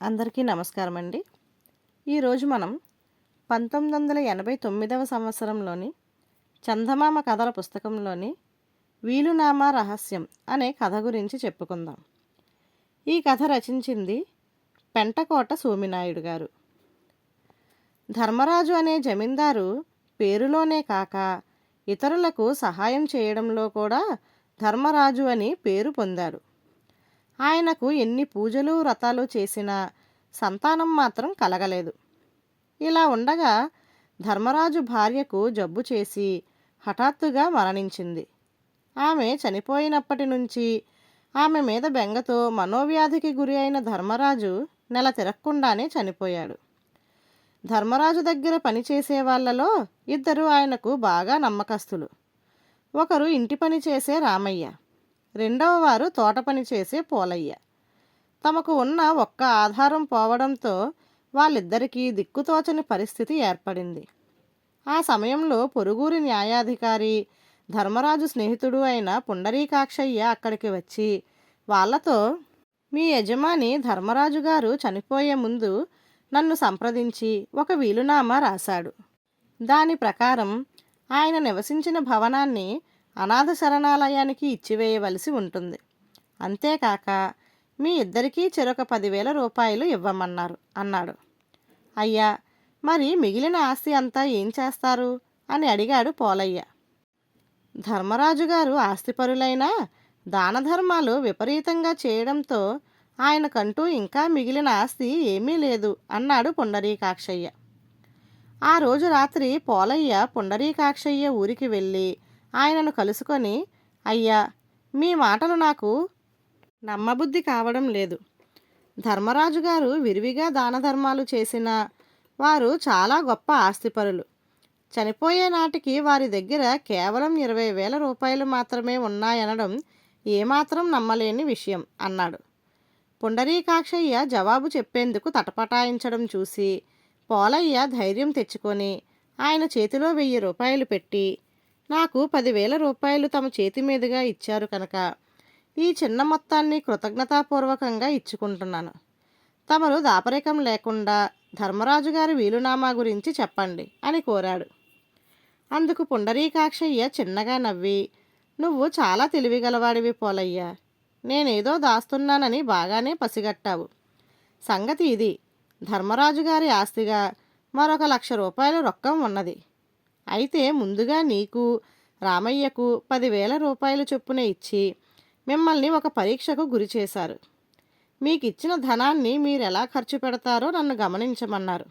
అందరికీ నమస్కారం అండి ఈరోజు మనం పంతొమ్మిది వందల ఎనభై తొమ్మిదవ సంవత్సరంలోని చందమామ కథల పుస్తకంలోని వీలునామా రహస్యం అనే కథ గురించి చెప్పుకుందాం. ఈ కథ రచించింది పెంటకోట సోమినాయుడు గారు. ధర్మరాజు అనే జమీందారు పేరులోనే కాక ఇతరులకు సహాయం చేయడంలో కూడా ధర్మరాజు అని పేరు పొందాడు. ఆయనకు ఎన్ని పూజలు వ్రతాలు చేసినా సంతానం మాత్రం కలగలేదు. ఇలా ఉండగా ధర్మరాజు భార్యకు జబ్బు చేసి హఠాత్తుగా మరణించింది. ఆమె చనిపోయినప్పటి నుంచి ఆమె మీద బెంగతో మనోవ్యాధికి గురి అయిన ధర్మరాజు నెల తిరక్కుండానే చనిపోయాడు. ధర్మరాజు దగ్గర పనిచేసే వాళ్ళలో ఇద్దరు ఆయనకు బాగా నమ్మకస్తులు. ఒకరు ఇంటి పని చేసే రామయ్య రెండవ వారు తోట పని చేసే పోలయ్య. తమకు ఉన్న ఒక్క ఆధారం పోవడంతో వాళ్ళిద్దరికీ దిక్కుతోచని పరిస్థితి ఏర్పడింది. ఆ సమయంలో పొరుగురి న్యాయాధికారి ధర్మరాజు స్నేహితుడు అయిన పుండరీకాక్షయ్య అక్కడికి వచ్చి వాళ్ళతో మీ యజమాని ధర్మరాజు గారు చనిపోయే ముందు నన్ను సంప్రదించి ఒక వీలునామా రాశాడు. దాని ప్రకారం ఆయన నివసించిన భవనాన్ని అనాథ శరణాలయానికి ఇచ్చివేయవలసి ఉంటుంది. అంతేకాక మీ ఇద్దరికీ చెరొక పదివేల రూపాయలు ఇవ్వమన్నారు అన్నాడు. అయ్యా మరి మిగిలిన ఆస్తి అంతా ఏం చేస్తారు? అని అడిగాడు పోలయ్య. ధర్మరాజు గారు ఆస్తిపరులైనా దాన ధర్మాలు విపరీతంగా చేయడంతో ఆయనకంటూ ఇంకా మిగిలిన ఆస్తి ఏమీ లేదు అన్నాడు పుండరీకాక్షయ్య. ఆ రోజు రాత్రి పోలయ్య పుండరీకాక్షయ్య ఊరికి వెళ్ళి ఆయనను కలుసుకొని అయ్యా మీ మాటలు నాకు నమ్మబుద్ధి కావడం లేదు. ధర్మరాజు గారు విరివిగా దాన ధర్మాలు చేసిన వారు చాలా గొప్ప ఆస్తిపరులు. చనిపోయే నాటికి వారి దగ్గర కేవలం ఇరవై వేల రూపాయలు మాత్రమే ఉన్నాయనడం ఏమాత్రం నమ్మలేని విషయం అన్నాడు. పుండరీకాక్షయ్య జవాబు చెప్పేందుకు తటపటాయించడం చూసి పోలయ్య ధైర్యం తెచ్చుకొని ఆయన చేతిలో వెయ్యి రూపాయలు పెట్టి నాకు పదివేల రూపాయలు తమ చేతి మీదుగా ఇచ్చారు కనుక ఈ చిన్న మొత్తాన్ని కృతజ్ఞతాపూర్వకంగా ఇచ్చుకుంటున్నాను. తమరు దాపరికం లేకుండా ధర్మరాజు గారి వీలునామా గురించి చెప్పండి అని కోరాడు. అందుకు పుండరీకాక్షయ్య చిన్నగా నవ్వి నువ్వు చాలా తెలివిగలవాడివి పోలయ్యా. నేనేదో దాస్తున్నానని బాగానే పసిగట్టావు. సంగతి ఇది. ధర్మరాజు గారి ఆస్తిగా మరొక లక్ష రూపాయలు రొక్కం ఉన్నది. అయితే ముందుగా నీకు రామయ్యకు పదివేల రూపాయలు చొప్పున ఇచ్చి మిమ్మల్ని ఒక పరీక్షకు గురి చేశారు. మీకు ఇచ్చిన ధనాన్ని మీరు ఎలా ఖర్చు పెడతారో నన్ను గమనించమన్నారు.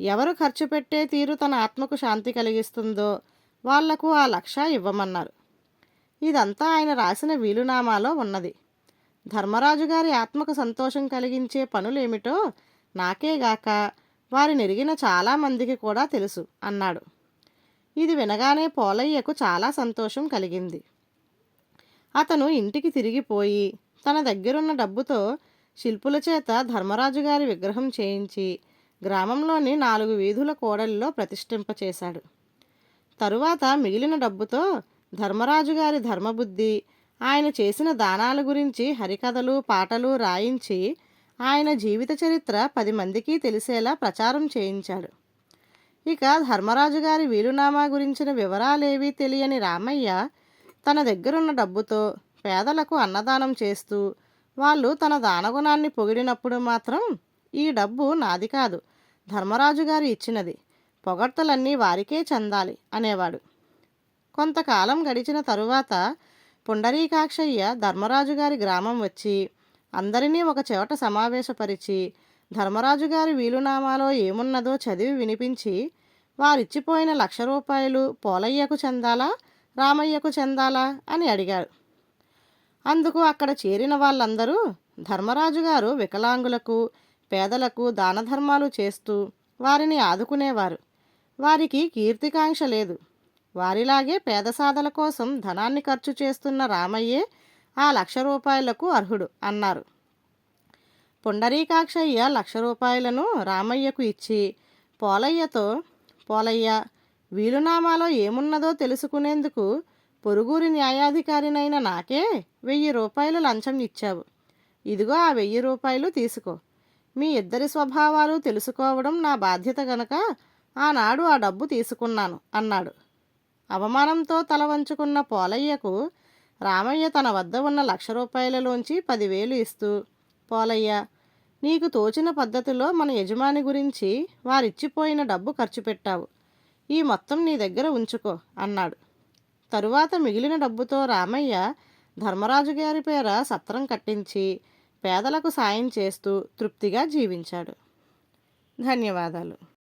ఎవరు ఖర్చు పెట్టే తీరు తన ఆత్మకు శాంతి కలిగిస్తుందో వాళ్ళకు ఆ లక్ష ఇవ్వమన్నారు. ఇదంతా ఆయన రాసిన వీలునామాలో ఉన్నది. ధర్మరాజు గారి ఆత్మకు సంతోషం కలిగించే పనులేమిటో నాకేగాక వారి నెరిగిన చాలామందికి కూడా తెలుసు అన్నాడు. ఇది వినగానే పోలయ్యకు చాలా సంతోషం కలిగింది. అతను ఇంటికి తిరిగిపోయి తన దగ్గరున్న డబ్బుతో శిల్పుల చేత ధర్మరాజు గారి విగ్రహం చేయించి గ్రామంలోని నాలుగు వీధుల కోడలిలో ప్రతిష్ఠింపచేశాడు. తరువాత మిగిలిన డబ్బుతో ధర్మరాజు గారి ధర్మబుద్ధి ఆయన చేసిన దానాల గురించి హరికథలు పాటలు రాయించి ఆయన జీవిత చరిత్ర పది మందికి తెలిసేలా ప్రచారం చేయించాడు. ఇక ధర్మరాజు గారి వీలునామా గురించిన వివరాలేవీ తెలియని రామయ్య తన దగ్గరున్న డబ్బుతో పేదలకు అన్నదానం చేస్తూ వాళ్ళు తన దానగుణాన్ని పొగిడినప్పుడు మాత్రం ఈ డబ్బు నాది కాదు ధర్మరాజు గారు ఇచ్చినది. పొగడ్తలన్నీ వారికే చెందాలి అనేవాడు. కొంతకాలం గడిచిన తరువాత పుండరీకాక్షయ్య ధర్మరాజు గారి గ్రామం వచ్చి అందరినీ ఒక చెవట సమావేశపరిచి ధర్మరాజు గారి వీలునామాలో ఏమున్నదో చదివి వినిపించి వారిచ్చిపోయిన లక్ష రూపాయలు పోలయ్యకు చెందాలా రామయ్యకు చెందాలా అని అడిగారు అందుకు అక్కడ చేరిన వాళ్ళందరూ ధర్మరాజు గారు వికలాంగులకు పేదలకు దాన ధర్మాలు చేస్తూ వారిని ఆదుకునేవారు. వారికి కీర్తికాంక్ష లేదు. వారిలాగే పేద సాధల కోసం ధనాన్ని ఖర్చు చేస్తున్న రామయ్యే ఆ లక్ష రూపాయలకు అర్హుడు అన్నారు. పుండరీకాక్షయ్య లక్ష రూపాయలను రామయ్యకు ఇచ్చి పోలయ్యతో పోలయ్య వీలునామాలో ఏమున్నదో తెలుసుకునేందుకు పొరుగురి న్యాయాధికారినైన నాకే వెయ్యి రూపాయలు లంచం ఇచ్చావు. ఇదిగో ఆ వెయ్యి రూపాయలు తీసుకో. మీ ఇద్దరి స్వభావాలు తెలుసుకోవడం నా బాధ్యత గనక ఆనాడు ఆ డబ్బు తీసుకున్నాను అన్నాడు. అవమానంతో తల వంచుకున్న పోలయ్యకు రామయ్య తన వద్ద ఉన్న లక్ష రూపాయలలోంచి పదివేలు ఇస్తూ పోలయ్య నీకు తోచిన పద్ధతిలో మన యజమాని గురించి వారిచ్చిపోయిన డబ్బు ఖర్చు పెట్టావు. ఈ మొత్తం నీ దగ్గర ఉంచుకో అన్నాడు. తరువాత మిగిలిన డబ్బుతో రామయ్య ధర్మరాజు గారి పేర సత్రం కట్టించి పేదలకు సాయం చేస్తూ తృప్తిగా జీవించాడు. ధన్యవాదాలు.